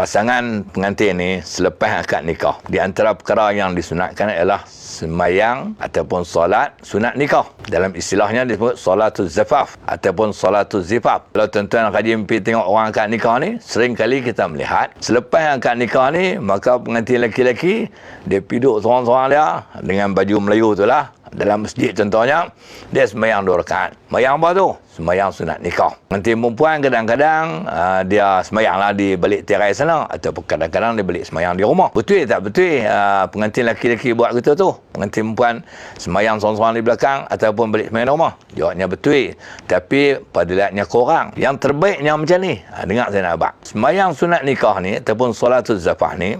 pasangan pengantin ni selepas akad nikah. Di antara perkara yang disunatkan ialah semayang ataupun solat sunat nikah. Dalam istilahnya disebut solatul zafaf ataupun solatul zifaf. Kalau tuan-tuan kaji mimpi tengok orang akad nikah ni sering kali kita melihat selepas akad nikah ni maka pengantin lelaki-lelaki dia piduk seorang-seorang dia dengan baju Melayu tu lah. Dalam masjid contohnya dia semayang dua rakaat. Semayang apa tu semayang sunat nikah nanti perempuan kadang-kadang uh, dia semayang lah di balik tirai sana ataupun kadang-kadang dia balik semayang di rumah betul tak betul uh, pengantin lelaki-lelaki buat gitu tu pengantin perempuan semayang seorang-seorang di belakang ataupun balik semayang di rumah jawabnya betul tapi pada lihatnya korang yang terbaiknya macam ni uh, dengar saya nak abang semayang sunat nikah ni ataupun solatul zafah ni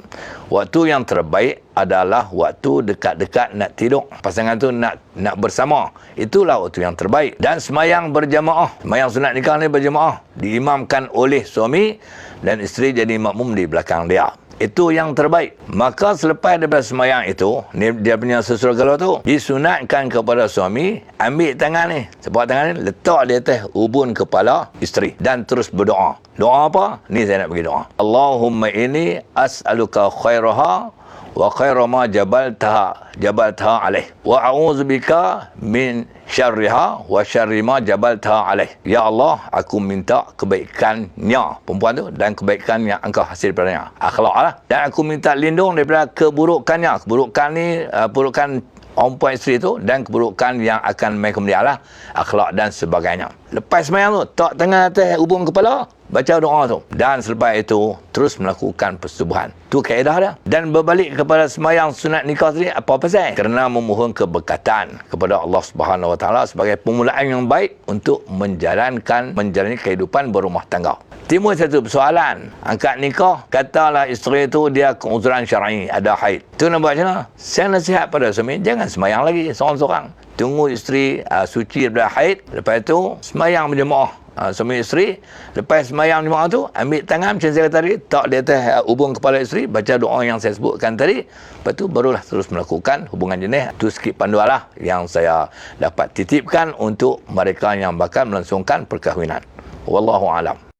waktu yang terbaik adalah waktu dekat-dekat nak tidur. Pasangan tu nak nak bersama. Itulah waktu yang terbaik. Dan semayang berjamaah. Semayang sunat nikah ni berjamaah. Diimamkan oleh suami dan isteri jadi makmum di belakang dia. Itu yang terbaik. Maka selepas daripada semayang itu, ni dia punya sesuatu kalau tu, disunatkan kepada suami, ambil tangan ni. Sebuah tangan ni, letak di atas ubun kepala isteri. Dan terus berdoa. Doa apa? Ni saya nak bagi doa. Allahumma ini as'aluka khairaha wa khairu ma jabaltaha jabaltaha alaih. Wa a'udzu bika min syarriha wa syarri ma jabaltaha alaih. Ya Allah aku minta kebaikannya perempuan tu dan kebaikan yang engkau hasil daripadanya. Akhlak lah. Dan aku minta lindung daripada keburukannya. Keburukan ni uh, keburukan perempuan isteri tu dan keburukan yang akan mai kemudian lah. Akhlak dan sebagainya. Lepas semayang tu tak tengah atas hubung kepala baca doa tu. Dan selepas itu terus melakukan persetubuhan tu kaedah dia. Dan berbalik kepada semayang sunat nikah tadi apa pasal? Kerana memohon keberkatan kepada Allah Subhanahu Wa Taala sebagai permulaan yang baik untuk menjalankan menjalani kehidupan berumah tangga. Timbul satu persoalan. Angkat nikah katalah isteri itu dia keuzuran syar'i ada haid. Tu nak buat macam mana? Saya nasihat pada suami jangan semayang lagi seorang-seorang. Tunggu isteri uh, suci daripada haid. Lepas itu semayang berjemaah uh, suami isteri lepas semayang jemaah tu ambil tangan macam saya kata tadi tak di atas uh, hubung kepala isteri baca doa yang saya sebutkan tadi. Lepas tu barulah terus melakukan hubungan jenis tu sikit panduan lah yang saya dapat titipkan untuk mereka yang bakal melangsungkan perkahwinan. Wallahu alam